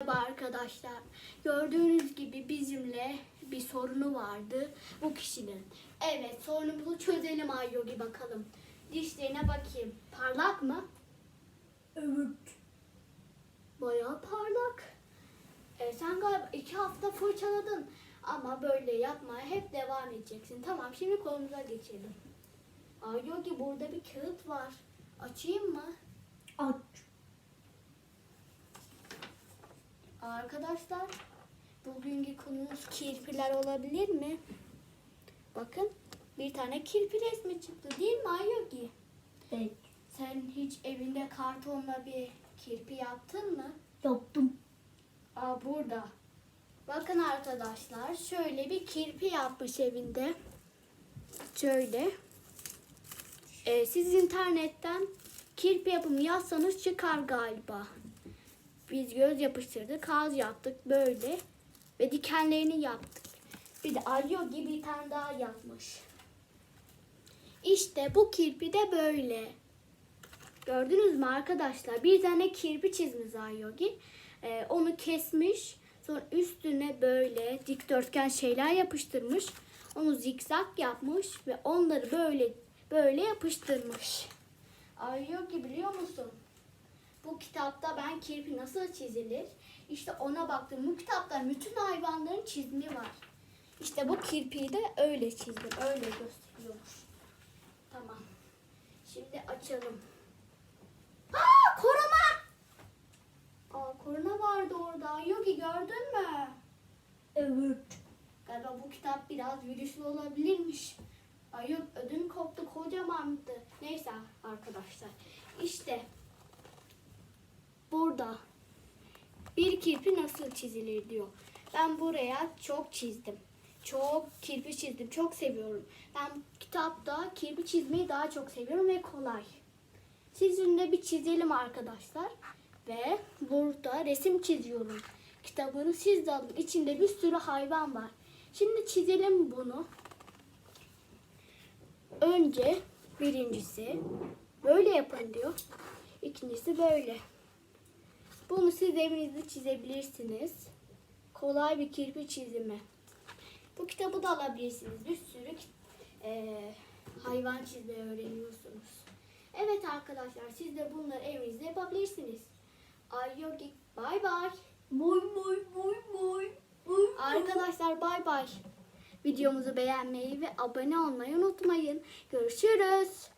Merhaba arkadaşlar. Gördüğünüz gibi bizimle bir sorunu vardı bu kişinin. Evet sorunumuzu çözelim Ayyogi bakalım. Dişlerine bakayım. Parlak mı? Evet. Bayağı parlak. E, sen galiba iki hafta fırçaladın. Ama böyle yapmaya hep devam edeceksin. Tamam şimdi konumuza geçelim. Ayyogi burada bir kağıt var. Açayım mı? Aç. Arkadaşlar, bugünkü konumuz kirpiler olabilir mi? Bakın, bir tane kirpi resmi çıktı değil mi Ayogi? Evet. Sen hiç evinde kartonla bir kirpi yaptın mı? Yaptım. Aa burada. Bakın arkadaşlar, şöyle bir kirpi yapmış evinde. Şöyle. Ee, siz internetten kirpi yapımı yazsanız çıkar galiba. Biz göz yapıştırdık, ağız yaptık böyle. Ve dikenlerini yaptık. Bir de Aryo gibi bir tane daha yapmış. İşte bu kirpi de böyle. Gördünüz mü arkadaşlar? Bir tane kirpi çizmiş Aryogi. Ee, onu kesmiş. Sonra üstüne böyle dikdörtgen şeyler yapıştırmış. Onu zikzak yapmış ve onları böyle böyle yapıştırmış. Aryogi biliyor musun? Bu kitapta ben kirpi nasıl çizilir? İşte ona baktım. Bu kitapta bütün hayvanların çizimi var. İşte bu kirpiyi de öyle çizdim. Öyle gösteriyormuş. Tamam. Şimdi açalım. Aa korona! Aa korona vardı orada. Yogi gördün mü? Evet. Galiba bu kitap biraz virüslü olabilirmiş. Ay yok ödüm koptu kocamandı. Neyse arkadaşlar. İşte burada bir kirpi nasıl çizilir diyor. Ben buraya çok çizdim. Çok kirpi çizdim. Çok seviyorum. Ben kitapta kirpi çizmeyi daha çok seviyorum ve kolay. Sizinle bir çizelim arkadaşlar. Ve burada resim çiziyorum. Kitabını siz de alın. İçinde bir sürü hayvan var. Şimdi çizelim bunu. Önce birincisi böyle yapın diyor. İkincisi böyle. Bunu siz evinizde çizebilirsiniz. Kolay bir kirpi çizimi. Bu kitabı da alabilirsiniz. Bir sürü eee, hayvan çizmeyi öğreniyorsunuz. Evet arkadaşlar siz de bunları evinizde yapabilirsiniz. Ayyogi bay bay. Boy boy boy. boy. Arkadaşlar bay bay. Videomuzu beğenmeyi ve abone olmayı unutmayın. Görüşürüz.